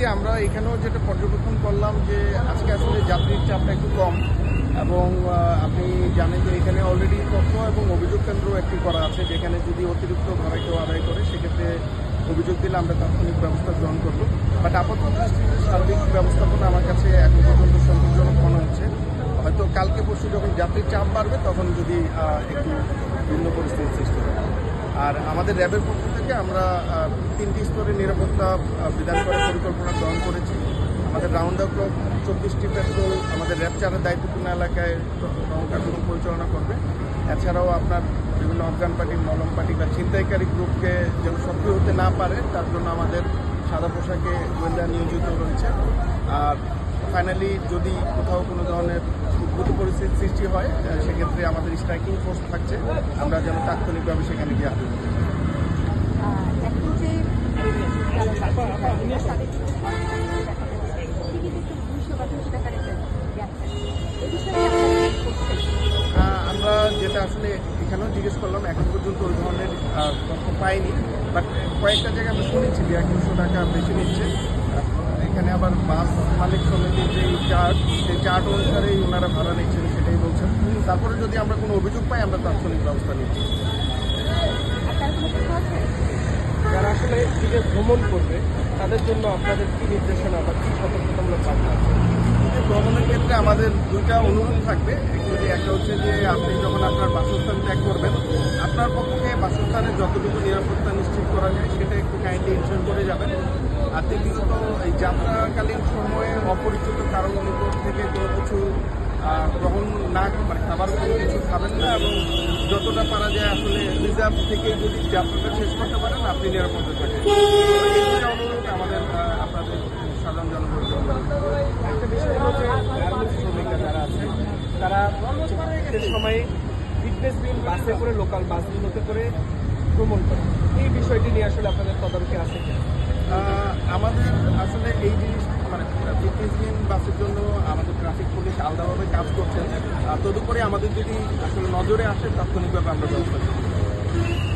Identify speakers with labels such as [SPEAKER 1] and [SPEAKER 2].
[SPEAKER 1] পরিস্থিতি আমরা এখানেও যেটা পর্যবেক্ষণ করলাম যে আজকে আসলে যাত্রীর চাপটা একটু কম এবং আপনি জানেন যে এখানে অলরেডি তথ্য এবং অভিযোগ কেন্দ্র একটি করা আছে যেখানে যদি অতিরিক্ত ভাড়া কেউ আদায় করে, সেক্ষেত্রে অভিযোগ দিলে আমরা তাৎক্ষণিক ব্যবস্থা গ্রহণ করব। বাট আপাতত দৃষ্টিতে সার্বিক ব্যবস্থাপনা আমার কাছে এখন পর্যন্ত সন্তোষজনক মনে হচ্ছে। হয়তো কালকে পরশু যখন যাত্রীর চাপ বাড়বে, তখন যদি একটু ভিন্ন পরিস্থিতির সৃষ্টি হয়। আর আমাদের র্যাবের পক্ষ থেকে আমরা তিনটি স্তরে নিরাপত্তা বিধান করার পরিকল্পনা গ্রহণ করেছি। আমাদের রাউন্ড দ্য ক্লক চব্বিশটি পেট্রোল আমাদের র্যাব চারের দায়িত্বপূর্ণ এলাকায় কার্যক্রম পরিচালনা করবে। এছাড়াও আপনার বিভিন্ন অফগান পার্টি, মলম পার্টি বা ছিনতাইকারী গ্রুপকে যেন সক্রিয় হতে না পারে, তার জন্য আমাদের সাদা পোশাকে গোয়েন্দা নিয়োজিত রয়েছে। আর ফাইনালি যদি কোথাও কোনো ধরনের উদ্ভূত পরিস্থিতির সৃষ্টি হয় সেক্ষেত্রে আমাদের স্ট্রাইকিং ফোর্স থাকছে। আমরা যেন তাৎক্ষণিকভাবে সেখানে গিয়ে হাজির আমরা যেটা আসলে এখানেও জিজ্ঞেস করলাম, এখন পর্যন্ত ওই ধরনের তথ্য পাইনি বাট কয়েকটা জায়গায় আমরা শুনেছি যে এক দুশো টাকা বেশি নিচ্ছে। এখানে আবার বাস মালিক চার্ট, সেই চার্ট অনুসারেই ওনারা ভাড়া নিচ্ছেন, সেটাই বলছেন। তারপরে যদি আমরা কোনো অভিযোগ পাই, আমরা তাৎক্ষণিক ব্যবস্থা নিচ্ছি।
[SPEAKER 2] যারা আসলে ভ্রমণ করবে, তাদের জন্য আপনাদের কি নির্দেশনা বা কি
[SPEAKER 1] আমাদের দুইটা অনুরোধ থাকবে। অ্যাকচুয়ালি একটা হচ্ছে যে, আপনি যখন আপনার বাসস্থান ত্যাগ করবেন, আপনার পক্ষে বাসস্থানে যতটুকু নিরাপত্তা নিশ্চিত করা যায়, সেটা একটু কাইন্ডলি ইনশোর করে যাবেন। আর তৃতীয়ত এই যাত্রাকালীন সময়ে অপরিচিত কারণ নিকট থেকে কোনো কিছু গ্রহণ না মানে খাবার কোনো কিছু খাবেন না এবং যতটা পারা যায় আসলে রিজার্ভ থেকে যদি যাত্রাটা শেষ করতে পারেন, আপনি নিরাপদে থাকেন এই দুইটা অনুরোধ আমাদের আহ, আপনাদের সাধারণ জনগণের জন্য
[SPEAKER 2] একটা বিষয় হলো যে গার্মেন্টস শ্রমিকরা যারা আছে তারা ছুটির ফিটনেস বিল বাসে করে লোকাল বাসগুলোতে করে ভ্রমণ করে। এই বিষয়টি নিয়ে আসলে আপনাদের তদারকি আছে
[SPEAKER 1] আমাদের আসলে এই জিনিস মানে ফিটনেস বিল বাসের জন্য আমাদের ট্রাফিক পুলিশ আলাদাভাবে কাজ করছেন তদুপরি আমাদের যদি আসলে নজরে আসে, তাৎক্ষণিকভাবে আমরা ব্যবস্থা করি